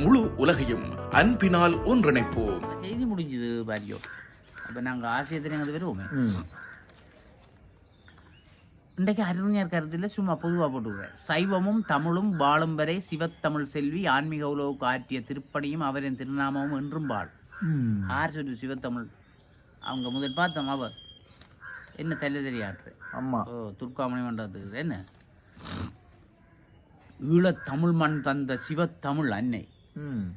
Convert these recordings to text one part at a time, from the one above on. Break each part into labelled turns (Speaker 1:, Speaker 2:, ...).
Speaker 1: முழு உலகையும் அன்பினால் ஒன்றிணைப்போம்.
Speaker 2: செய்தி முடிஞ்சது பாரியோ அப்போ நாங்கள் ஆசியத்தினங்க வருவோமே? இன்றைக்கு அறிஞர் கருத்தில் சும்மா பொதுவாக போட்டுக்கிறேன் சைவமும் தமிழும் வாழும் வரை சிவத்தமிழ் செல்வி ஆன்மீக உலவுக்கு ஆற்றிய திருப்பணியும் அவரின் திருநாமமும் என்றும் வாழ். ஆர் சொல்லு சிவத்தமிழ். அவங்க முதல் பார்த்தோம் அவ. என்ன தலை தெரியாற்று
Speaker 3: ஆமா.
Speaker 2: ஓ துர்காமணி மண்டபத்துக்கு. என்ன? ஈழத் தமிழ் மண் தந்த சிவத்தமிழ் அன்னை.
Speaker 3: ம்.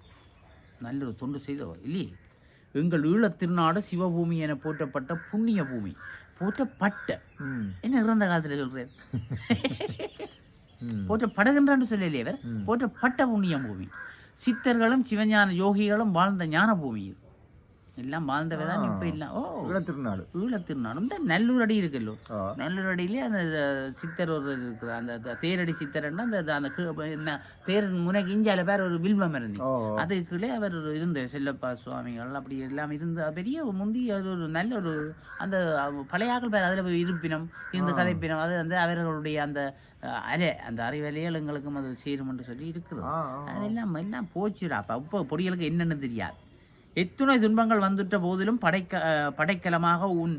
Speaker 2: நல்ல ஒரு தொண்டு செய்தவர். இல்லையே? எங்கள் ஈழத் திருநாடு சிவபூமி என போற்றப்பட்ட புண்ணிய பூமி போற்றப்பட்ட. என்ன இறந்த காலத்தில் சொல்றேன்?
Speaker 3: ம்.
Speaker 2: போற்றப்படுகின்றான்னு சொல்லலையே அவர் போற்றப்பட்ட புண்ணிய பூமி. சித்தர்களும் சிவஞான யோகிகளும் வாழ்ந்த ஞான பூமி இது. எல்லாம் வாழ்ந்தவர் தான் இப்போ இல்லை ஓ.
Speaker 3: திருநாடு
Speaker 2: ஈழத் திருநாடு இந்த நல்லூர் அடி இருக்குல்லோ. நல்லூர் அடியிலே அந்த சித்தர் ஒரு இருக்கிற அந்த தேரடி சித்தர்னா அந்த அந்த என்ன தேர் முனைக்கு இஞ்சால பேர் ஒரு வில்வம் இருந்து அதுக்குள்ளே அவர் இருந்த செல்லப்பா சுவாமிகள். அப்படி எல்லாம் இருந்த பெரிய முந்தி அது ஒரு நல்ல ஒரு அந்த அவ- பழைய ஆக்கள் பேர் அதில் இருப்பினம் இருந்து கதைப்பினம். அது வந்து அவர்களுடைய அந்த அலை அந்த அறிவலைகள் எங்களுக்கும் அது சேரும் என்று சொல்லி இருக்குது. அதெல்லாம் எல்லாம் போச்சுடா. அப்போ இப்போ பொடிகளுக்கு என்னென்னு தெரியாது. எத்துணை துன்பங்கள் வந்துட்ட போதிலும் படைக்க படைக்கலமாக உன்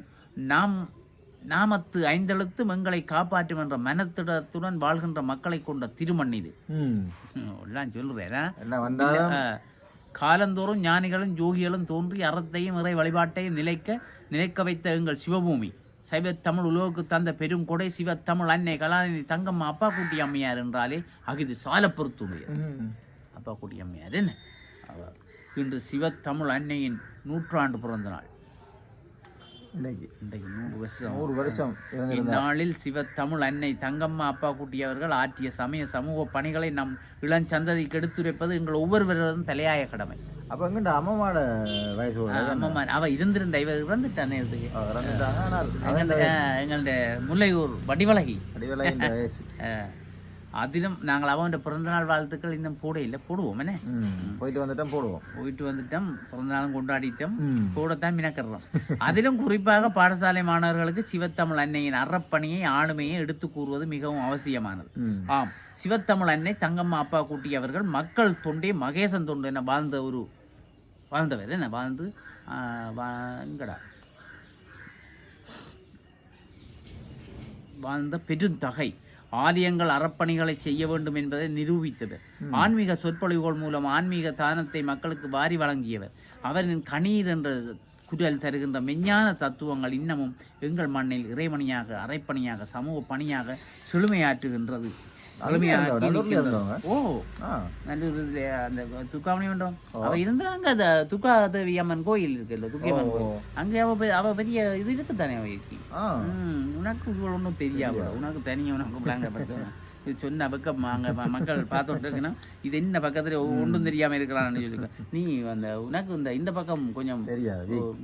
Speaker 2: நாம் நாமத்து ஐந்தெழுத்து எங்களை காப்பாற்றும் என்ற மனத்திடத்துடன் வாழ்கின்ற மக்களை கொண்ட திருமண் இது. எல்லாம் சொல்றேன் காலந்தோறும் ஞானிகளும் யோகிகளும் தோன்றி அறத்தையும் இறை வழிபாட்டையும் நிலைக்க நிலைக்க வைத்த எங்கள் சிவபூமி. சைவத்தமிழ் உலோக்கு தந்த பெரும் கொடை சிவத்தமிழ் அன்னை கலாநிதி தங்கம்மா அப்பா குட்டி அம்மையார் என்றாலே அகிது சால பொறுத்துடையது
Speaker 3: ம்.
Speaker 2: அப்பா குட்டி அம்மையார் என்ன? இன்று சிவத்தமிழ் அன்னையின் நூற்றாண்டு பிறந்த நாள்
Speaker 3: இன்னைக்கு.
Speaker 2: இன்றைக்கு நூறு வருஷம்.
Speaker 3: நூறு வருஷம்
Speaker 2: இந்நாளில் சிவத்தமிழ் அன்னை தங்கம்மா அப்பா குட்டி அவர்கள் ஆற்றிய சமய சமூக பணிகளை நம் இளஞ்சந்ததிக்கு எடுத்துரைப்பது எங்கள் ஒவ்வொருவரதும் தலையாய கடமை.
Speaker 3: அப்ப எங்கிட்ட அம்மாவோட வயசு
Speaker 2: இருந்திருந்த இவ இறந்துட்டானே இதுக்கு
Speaker 3: ஆ, இறந்துட்டாங்க. ஆனால்
Speaker 2: எங்கள்ட எங்கள்ட முல்லையூர் வடிவலகி. அஹ், அதிலும் நாங்கள் அவன் பிறந்தநாள் வாழ்த்துக்கள் இன்னும் போட இல்லை போடுவோம் என்ன
Speaker 3: போயிட்டு வந்துட்டோம் போடுவோம்
Speaker 2: போயிட்டு வந்துட்டோம் பிறந்தநாளும் கொண்டாடிட்டோம்
Speaker 3: ம்
Speaker 2: போடத்தான் மினக்கிறோம் அதிலும் குறிப்பாக பாடசாலை மாணவர்களுக்கு சிவத்தமிழ் அன்னையின் அறப்பணியை ஆளுமையை எடுத்து கூறுவது மிகவும் அவசியமானது ஆம் சிவத்தமிழ் அன்னை தங்கம்மா அப்பா கூட்டி அவர்கள் மக்கள் தொண்டே மகேசன் தொண்டு என வாழ்ந்த ஒரு வாழ்ந்தவர் என்ன வாழ்ந்து ஆஹ், வா- எங்கடா வாழ்ந்த பெருந்தகை ஆலயங்கள் அறப்பணிகளை செய்ய வேண்டும் என்பதை நிரூபித்தது. ஆன்மீக சொற்பொழிவுகள் மூலம் ஆன்மீக தானத்தை மக்களுக்கு வாரி வழங்கியவர். அவரின் கணீர் என்ற குரல் தருகின்ற மெஞ்ஞான தத்துவங்கள் இன்னமும் எங்கள் மண்ணில் இறைமணியாக அரைப்பணியாக சமூக பணியாக செழுமையாற்றுகின்றது. செழுமையாக்கி
Speaker 3: நல்லூர்ல
Speaker 2: நிற்கின்றது.
Speaker 3: இருந்தவங்க.
Speaker 2: ஓ
Speaker 3: ஆ.
Speaker 2: நல்லூர்ல அந்த துக்காமணி மண்டபம். அவ இருந்தாங்க அந்த துக்கா தேவி அம்மன் கோயில் இருக்குல்ல துக்கியம்மன் கோயில். அங்கே அவ அவ பெரிய இது இருக்குதானே அவைக்கு
Speaker 3: ஆ.
Speaker 2: ம், உனக்கு ஒன்றும் தெரியாது. உனக்கு தனியாக உனக்கு பிளாங்க இது சொன்ன பக்கம் அங்க மக்கள் பார்த்துட்டு இது என்ன பக்கத்துல ஒன்றும் தெரியாம இருக்கிறான்னு சொல்லிருக்க நீ அந்த உனக்கு இந்த இந்த பக்கம் கொஞ்சம்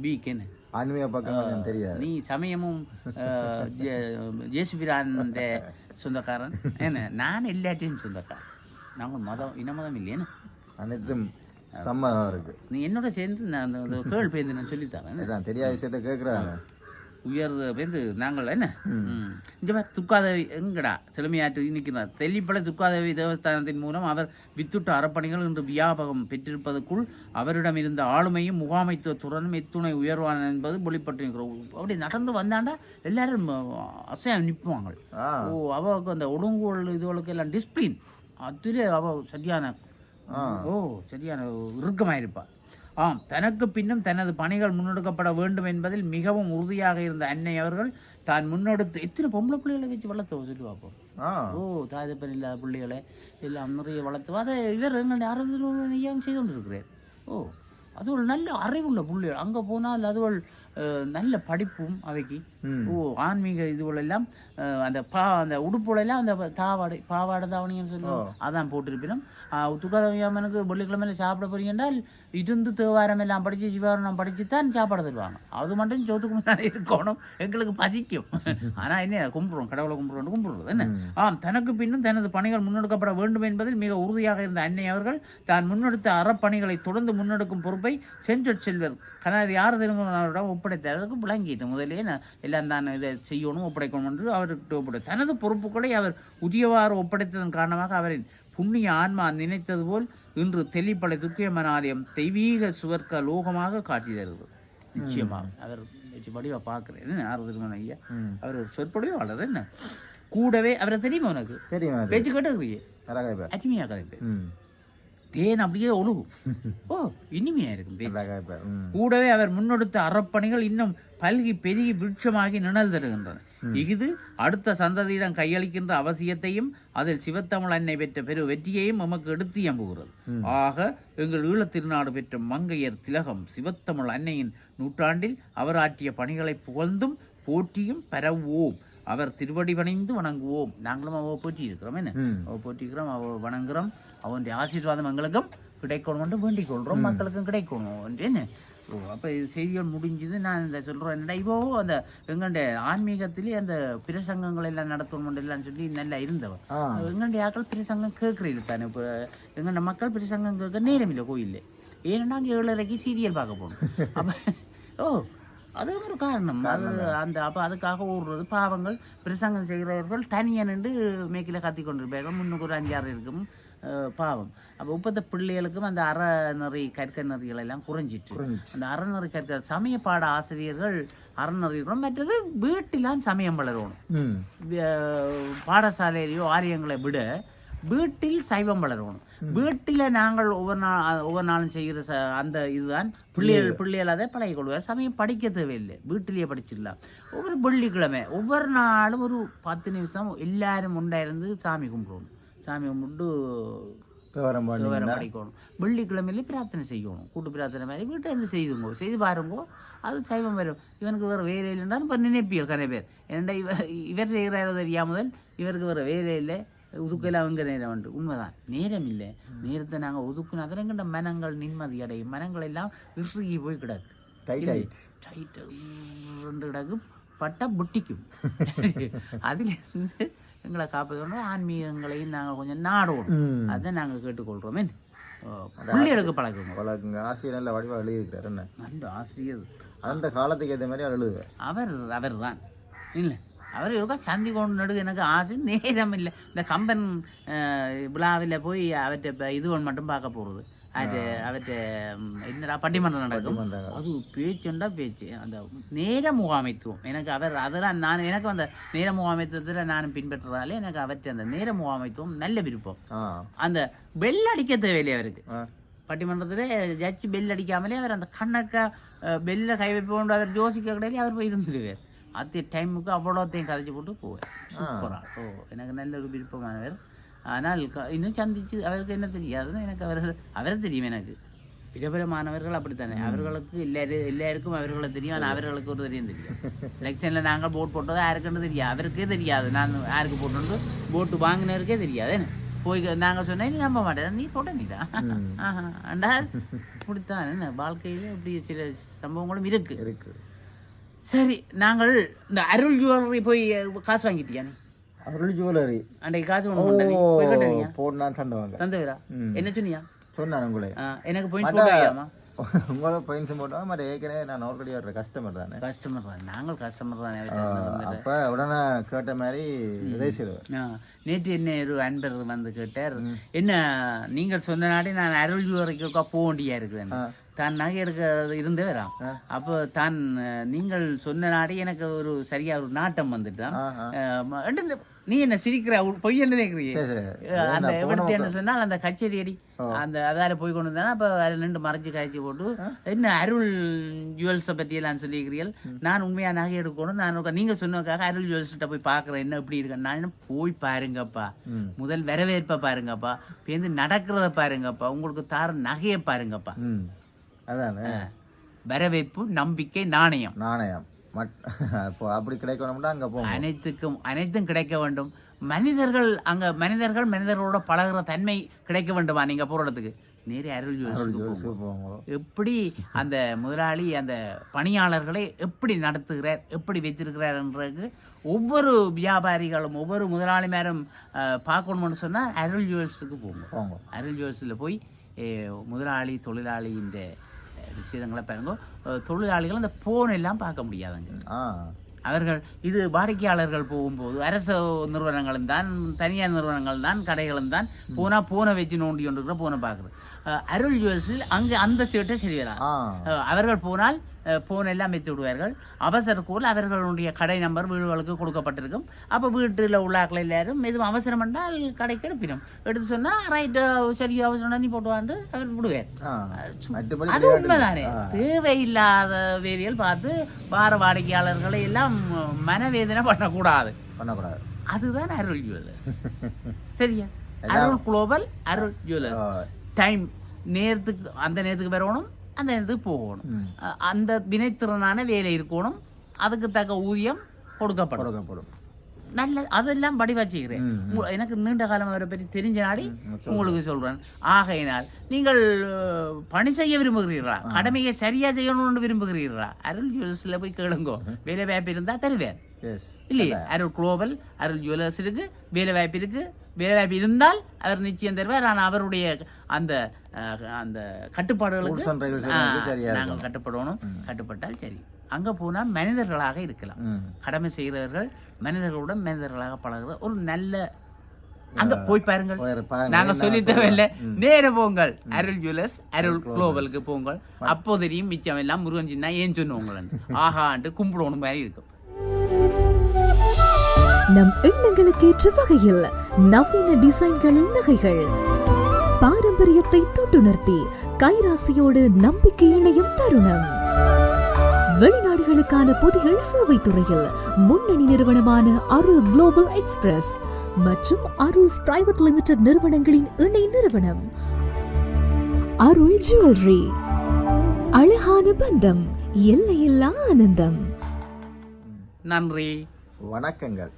Speaker 2: வீக் என்ன?
Speaker 3: ஆன்மீக பக்கம் தெரியாது.
Speaker 2: நீ சமயமும் ஜேசுபிரான் சொந்தக்காரன். என்ன நான் எல்லாத்தையும் சொந்தக்காரன். நாங்கள் மதம் இன மதம் இல்லையேன்னு
Speaker 3: அனைத்தும் சம்மதம் இருக்கு.
Speaker 2: நீ என்னோட சேர்ந்து நான் கேள் பேருந்து நான் சொல்லித்தரேன்
Speaker 3: தெரியாத விஷயத்த கேட்குறாங்க
Speaker 2: உயர் பேருந்து நாங்கள் என்ன. இந்த மாதிரி துர்காதேவி எங்கடா? செழுமையாற்று நிற்கிறார் தெல்லிப்பளை துர்காதேவி தேவஸ்தானத்தின் மூலம் அவர் வித்துட்ட அறப்பணிகள் இன்று வியாபகம் பெற்றிருப்பதற்குள் அவரிடம் இருந்த ஆளுமையும் முகாமைத்துவத்துடனும் எத்துணை உயர்வான என்பது வெளிப்பட்டிருக்கிறோம் அப்படி நடந்து வந்தாண்டா எல்லாரும் அசையா நிற்பாங்க. ஓ அவளுக்கு அந்த ஒழுங்குகள் இதுகளுக்கு எல்லாம் டிஸ்பிளின் அதில் அவ சரியான ஓ சரியான இறுக்கமாயிருப்பாள் ஆம் தனக்கு பின்னும் தனது பணிகள் முன்னெடுக்கப்பட வேண்டும் என்பதில் மிகவும் உறுதியாக இருந்த அன்னை அவர்கள் தான் முன்னெடுத்து எத்தனை பொம்பளை பிள்ளைகளை வச்சு வளர்த்தவ சொல்லி பார்ப்போம் ஓ தாயப்பன் இல்லாத பிள்ளைகளை எல்லாம் நிறைய வளர்த்து அதை இவர் எங்களுடைய அரசு நியம் செய்து கொண்டிருக்கிறார். ஓ அது ஒரு நல்ல அறிவுள்ள பிள்ளைகள். அங்கே போனால் அது ஒரு நல்ல படிப்பும் அவைக்கு. ஓ ஆன்மீக அஹ், அந்த பா அந்த உடுப்புல எல்லாம் அந்த தாவாடை பாவாடை தாவணின்னு சொல்லுவோம். அதான் போட்டிருப்பினும். துக்காதவியாமனுக்கு வெள்ளிக்கிழமையில சாப்பிட போறீங்கன்றால் இருந்து தேவாரம் எல்லாம் படித்து சிவாரணம் படித்து தான் சாப்பாடு தருவாங்க. அது மட்டும் சோத்துக்கு முன்னாடி இருக்கணும். எங்களுக்கு பசிக்கும். ஆனால் என்ன கும்பிடுறோம். கடவுளை கும்பிடுறோம் கும்பிடுறது என்ன? ஆம் தனக்கு பின்னும் தனது பணிகள் முன்னெடுக்கப்பட வேண்டும் என்பதில் மிக உறுதியாக இருந்த அன்னை அவர்கள் தான் முன்னெடுத்த அறப்பணிகளை தொடர்ந்து முன்னெடுக்கும் பொறுப்பை செஞ்சொற் செல்வர். கனதி ஆறு திருமணம் ஒப்படைத்தார். அதுக்கு விளங்கிட்டு முதலே எல்லாம் தான் இதை செய்யணும் ஒப்படைக்கணும் என்று அவருக்கு ஒப்படை தனது பொறுப்புகளை அவர் உரியவாறு ஒப்படைத்ததன் காரணமாக அவரின் புண்ணிய ஆன்மா நினைத்தது போல் இன்று தெளிப்படை துக்கியமன ஆலயம் தெய்வீக சுவர்க்க லோகமாக காட்சி தருகிறது. நிச்சயமாக. அவர் படிவா பார்க்குறேன். ஆறு திருமணம் ஐயா. அவர் சொற்பொழிவாளர் என்ன? கூடவே அவரை தெரியுமா உனக்கு?
Speaker 3: தெரியும்
Speaker 2: பேச்சு
Speaker 3: இப்ப
Speaker 2: அருமையாக கதைப்பேன் தேன் அப்படியே ஒழுகும் ஓ இனிமையா இருக்கும் கூடவே அவர் முன்னெடுத்த அறப்பணிகள் இன்னும் பல்கி பெருகி விருட்சமாகி நிழல் தருகின்றன. இது அடுத்த சந்ததியிடம் கையளிக்கின்ற அவசியத்தையும் அதில் சிவத்தமிழ் அன்னை பெற்ற பெரு வெற்றியையும் நமக்கு எடுத்து எம்புகிறது ஆக எங்கள் ஈழத் திருநாடு பெற்ற மங்கையர் திலகம் சிவத்தமிழ் அன்னையின் நூற்றாண்டில் அவர் ஆற்றிய பணிகளை புகழ்ந்தும் போற்றியும் பரவுவோம் அவர் திருவடி பணிந்து வணங்குவோம். நாங்களும் அவ போற்றி இருக்கிறோம் என்ன. அவ போற்றிக்கிறோம் அவ வணங்குறோம் அவனுடைய ஆசீர்வாதம் எங்களுக்கும் கிடைக்கணும் என்று வேண்டிக் கொள்றோம் மக்களுக்கும் கிடைக்கணும் என்று ஓ அப்போ இது செய்திகள் முடிஞ்சது. நான் இந்த சொல்கிறேன் என்னடா இப்போ அந்த எங்களுடைய ஆன்மீகத்திலே அந்த பிரசங்கங்கள் எல்லாம் நடத்தணும் எல்லாம் சொல்லி நல்லா இருந்தவன்.
Speaker 3: ஆ.
Speaker 2: எங்களுடைய ஆக்கள் பிரசங்கம் கேட்குறீங்க தானே? இப்போ எங்களோட மக்கள் பிரசங்கம் கேட்க நேரம் இல்லை கோயிலில். ஏன்னா அங்கே ஏழரைக்கு சீரியல் பார்க்க போகணும். அப்போ ஓ அது ஒரு காரணம். அது அந்த அப்போ அதுக்காக ஓடுறது. பாவங்கள் பிரசங்கம் செய்கிறவர்கள் தனியாக நின்று மேய்க்கில் கத்தி கொண்டிருப்பார்கள். முன்னுக்கு ஒரு அஞ்சாறு இருக்கும். பாவம். அப்போ இப்போத்த பிள்ளைகளுக்கும் அந்த அறநெறி கற்க நெறிகள் எல்லாம் குறைஞ்சிட்டு. அந்த அறநெறி கற்க சமய பாட ஆசிரியர்கள் அறநெறிகளும் மற்றது வீட்டிலாம் சமயம் வளரணும். பாடசாலையிலையோ ஆரியங்களை விட வீட்டில் சைவம் வளரணும். வீட்டில் நாங்கள் ஒவ்வொரு நாள் ஒவ்வொரு நாளும் செய்கிற ச அந்த இதுதான். பிள்ளைகள். பிள்ளைகள் அதை பழகிக் கொள்வார். சமயம் படிக்க தேவையில்லை. வீட்டிலேயே படிச்சிடலாம். ஒவ்வொரு வெள்ளிக்கிழமை ஒவ்வொரு நாளும் ஒரு பத்து நிமிஷம் எல்லாரும் உண்டாயிருந்து சாமி கும்பிடணும் சாமி கும்பிட்டு வேற படிக்கணும் வெள்ளிக்கிழமையில பிரார்த்தனை செய்யணும். கூட்டு பிரார்த்தனை மாதிரி வீட்டை இருந்து செய்துங்கோ. செய்து பாருங்கோ. அது சைவம் வரும். இவனுக்கு வேறு வேலை இல்லைன்னா இப்போ நினைப்பியல் கரை பேர். ஏன்டா இவ இவர் செய்கிறாரோ தெரியாமல் இவருக்கு வேறு வேலை இல்லை. ஒதுக்கல அவங்க நேரம் உண்டு. உண்மைதான். நேரம் இல்லை. நேரத்தை நாங்கள் ஒதுக்குனா தான் எங்கள்ட மனங்கள் நிம்மதி அடையும். மனங்கள் எல்லாம் இறுகி போய் கிடக்கு. டைட்டு ரெண்டு கிடக்கு. பட்டா புட்டிக்கும். அதிலிருந்து எங்களை காப்பதோட ஆன்மீகங்களையும் நாங்கள் கொஞ்சம் நாடணும்
Speaker 3: ம்.
Speaker 2: அதை நாங்கள் கேட்டுக்கொள்கிறோமே பிள்ளைகளுக்கு பழகுங்க
Speaker 3: வழக்குங்க. ஆசிரியர் நல்ல வடிவா எழுதியிருக்காரு என்ன?
Speaker 2: நல்ல ஆசிரியர்.
Speaker 3: அந்த காலத்துக்கு ஏற்ற மாதிரி அவர் எழுதுவேன்
Speaker 2: அவர் அவர் தான் இல்லை அவர் இருக்கா? சந்தி கொண்டு நடுக எனக்கு ஆசை நேரம் இல்லை. இந்த கம்பன் விழாவில் போய் அவற்றை இப்ப இது ஒன்று மட்டும் பார்க்க போகிறது அது அவற்றை என்னடா பட்டிமன்றம் நடக்கும். அது பேச்சுண்டா பேச்சு. அந்த நேர முகாமைத்துவம். எனக்கு அவர் அதெல்லாம் நான் எனக்கு அந்த நேர முகாமைத்துவத்தில் நான் பின்பற்றுறதால எனக்கு அவற்றை அந்த நேர முகாமைத்துவம் நல்ல விருப்பம். அந்த பெல் அடிக்க தேவையில்லை அவருக்கு. பட்டிமன்றத்தில் ஜட்ஜி பெல் அடிக்காமலே அவர் அந்த கண்ணக்க பெல்ல கை வைப்போண்டு அவர் யோசிக்க கிடையாது அவர் போய் இருந்துருவார். அதே டைமுக்கு அவ்வளோத்தையும் கதைச்சு போட்டு போவார். சூப்பரா. ஓ எனக்கு நல்ல ஒரு விருப்பமானவர். ஆனால் இன்னும் சந்திச்சு அவருக்கு என்ன தெரியாதுன்னு எனக்கு அவர் அவரை தெரியும் எனக்கு. பிரபலமானவர்கள் அப்படித்தானே? அவர்களுக்கு எல்லாரும் எல்லாருக்கும் அவர்களை தெரியும் ஆனால் அவர்களுக்கு ஒரு தெரியும் தெரியும். எலெக்ஷனில் நாங்கள் போட் போட்டது யாருக்குன்னு தெரியாது. அவருக்கே தெரியாது. நான் யாருக்கு போட்டு போட்டு வாங்கினவருக்கே தெரியாது. என்ன? போய் நாங்கள் சொன்னா நீ நம்ப மாட்டேன். நீ போட்ட நீதான் ஆஹா. அண்டா இப்படித்தான். என்ன? வாழ்க்கையில் இப்படி சில சம்பவங்களும் இருக்கு.
Speaker 3: இருக்கு.
Speaker 2: சரி நாங்கள் இந்த அருள் ஜுவல்லரி போய் காசு வாங்கிட்டியா நீ?
Speaker 3: அருள் ஜுவல்லரி.
Speaker 2: அன்றைக்கு காசு
Speaker 3: போனா தந்தவங்க.
Speaker 2: தந்தவரா. என்ன சொன்னியா?
Speaker 3: சொன்னான் உங்களே.
Speaker 2: எனக்கு பாயிண்ட் போட்டாமா
Speaker 3: உங்களோட பாயிண்ட்ஸ் போட்டோம் மற்ற ஏற்கனவே நான் நோர்கடி வர்ற கஸ்டமர் தானே.
Speaker 2: கஸ்டமர் தான். நாங்கள் கஸ்டமர் தான்.
Speaker 3: அப்ப உடனே கேட்ட மாதிரி
Speaker 2: ஆ, நேற்று என்ன ஒரு அன்பர் வந்து கேட்டார். என்ன நீங்கள் சொன்ன நாடே நான் அருள் ஜுவல்லரிக்கு போக வேண்டியா இருக்குதுன்னு தான் நகை எடுக்க இருந்தவரா. அப்போ தான் நீங்கள் சொன்ன நாடே எனக்கு ஒரு சரியா ஒரு நாட்டம் வந்துட்டான். நீ என்ன சிரிக்கிற? பொய் என்ன அந்த எவிடத்து என்ன சொன்னால் அந்த கச்சேரி அடி அந்த அதால போய் கொண்டு வந்தானே. அப்போ அதில் நின்று மறைச்சு காய்ச்சி போட்டு என்ன அருள் ஜுவல்ஸை பற்றி எல்லாம் சொல்லிக்கிறீர்கள் நான் உண்மையா நகை எடுக்கணும் நான் உக்க- நீங்க சொன்னதுக்காக அருள் ஜுவல்ஸ்கிட்ட போய் பார்க்குறேன். என்ன எப்படி இருக்கு? நான் என்ன போய் பாருங்கப்பா. முதல் வரவேற்பை பாருங்கப்பா. பேருந்து நடக்கிறத பாருங்கப்பா. உங்களுக்கு தார நகையை பாருங்கப்பா.
Speaker 3: அதானே?
Speaker 2: வரவேற்பு நம்பிக்கை நாணயம்.
Speaker 3: நாணயம். அப்படி கிடைக்கணும்னா அங்க போகும்
Speaker 2: அனைத்துக்கும் அனைத்தும் கிடைக்க வேண்டும். மனிதர்கள் அங்க மனிதர்கள் மனிதர்களோட பழகுற தன்மை கிடைக்க வேண்டுமா நீங்க போற இடத்துக்கு? நேரே அருள் எப்படி அந்த முதலாளி அந்த பணியாளர்களை எப்படி நடத்துகிறார் எப்படி வைத்திருக்கிறார்ன்றது ஒவ்வொரு வியாபாரிகளும் ஒவ்வொரு முதலாளிமாரும் அஹ், பார்க்கணும்னு சொன்னால் அருள் ஜுவல்ஸுக்கு போங்க. அருள் ஜுவல்ஸில் போய் முதலாளி தொழிலாளியின் விஷயங்களை பாருங்க. தொழிலாளிகள் அந்த போன் எல்லாம் பார்க்க முடியாதுங்க. அவர்கள் இது வாடிக்கையாளர்கள் போகும்போது அரசு நிறுவனங்களும் தான் தனியார் நிறுவனங்கள் தான் கடைகளும் தான் போனா போனை வச்சு நோண்டி கொண்டு போனை பார்க்குறது. அருள் ஜுவல்ஸில் அங்கே அந்த சீட்டை சரி அவர்கள் போனால் போன் எல்லாம் வைத்து விடுவார்கள். அவசர கூல் அவர்களுடைய கடை நம்பர் வீடுகளுக்கு கொடுக்கப்பட்டிருக்கும். அப்போ வீட்டில் உள்ள ஆட்கள் எல்லாரும் எதுவும் அவசரம் என்றால் கடைக்கு எடுப்பிடும் எடுத்து சொன்னால் ரைட்டு சரி அவசரம் நீ போட்டு அவர் விடுவார். அது உண்மைதானே. தேவையில்லாத வேதியல் பார்த்து வார வாடிக்கையாளர்களை எல்லாம் மனவேதனை பண்ணக்கூடாது.
Speaker 3: பண்ணக்கூடாது.
Speaker 2: அதுதான் அருள் ஜுவல்லர்ஸ் சரியா? அருள் குளோபல் அருள் ஜுவல்லர்ஸ்
Speaker 3: ஆ,
Speaker 2: டைம் நேரத்துக்கு அந்த நேரத்துக்கு வரணும். அந்த நேரத்துக்கு போகணும். அந்த வினைத்திறனான வேலை இருக்கணும். அதுக்கு தக்க ஊதியம் கொடுக்கப்படும்.
Speaker 3: கொடுக்கப்படும்.
Speaker 2: நல்ல அதெல்லாம் படிவா செய்கிறேன். எனக்கு நீண்ட காலம் அவரை பற்றி தெரிஞ்ச நாடி உங்களுக்கு சொல்றேன். ஆகையினால் நீங்கள் பணி செய்ய விரும்புகிறீர்களா? கடமையை சரியா செய்யணும்னு விரும்புகிறீர்களா? அருள் ஜுவல்ஸ்ல போய் கேளுங்கோ. வேலை வாய்ப்பு இருந்தா தருவேன். இல்லையே? அருள் குளோபல் அருள் ஜுவல்லர்ஸ் இருக்கு வேலை வாய்ப்பு இருக்கு. வேலை வாய்ப்பு இருந்தால் அவர் நிச்சயம் தருவார். ஆனால் அவருடைய அந்த அந்த கட்டுப்பாடுகளுக்கு நாங்கள் கட்டுப்படணும் கட்டுப்பட்டால் சரி. அங்க போனா மனிதர்களாக இருக்கலாம். கடமை செய்கிறவர்கள் மனிதர்களுடன் மனிதர்களாக பழகுற ஒரு நல்ல அங்க போய் பாருங்கள். நாங்க சொல்லி. தேவையில்ல நேர போங்கள். அருள் ஜுவல்லர்ஸ் அருள் குளோபலுக்கு போங்கள். அப்போ தெரியும் மிச்சம் எல்லாம் முருகன் சின்ன ஏன் சொன்னவங்களன் ஆஹான்ட்டு கும்பிடணும் மாதிரி இருக்கும்.
Speaker 4: நம் எண்ணங்களுக்கு ஏற்ற வகையில் நவீன டிசைன்களின் நகைகள். பாரம்பரியத்தை தொட்டுணர்த்தி கைராசியோடு நம்பிக்கை இணையும் தருணம். வெளிநாடுகளுக்கான பொதிகள் சேவை துறையில் முன்னணி நிறுவனமான அருள் குளோபல் எக்ஸ்பிரஸ் மற்றும் அருள்ஸ் பிரைவேட் லிமிடெட் நிறுவனங்களின் இணை நிறுவனம். அருள் ஜுவல்லரி. அழகான பந்தம் எல்லையில்லா ஆனந்தம்.
Speaker 2: நன்றி.
Speaker 3: வணக்கங்கள்.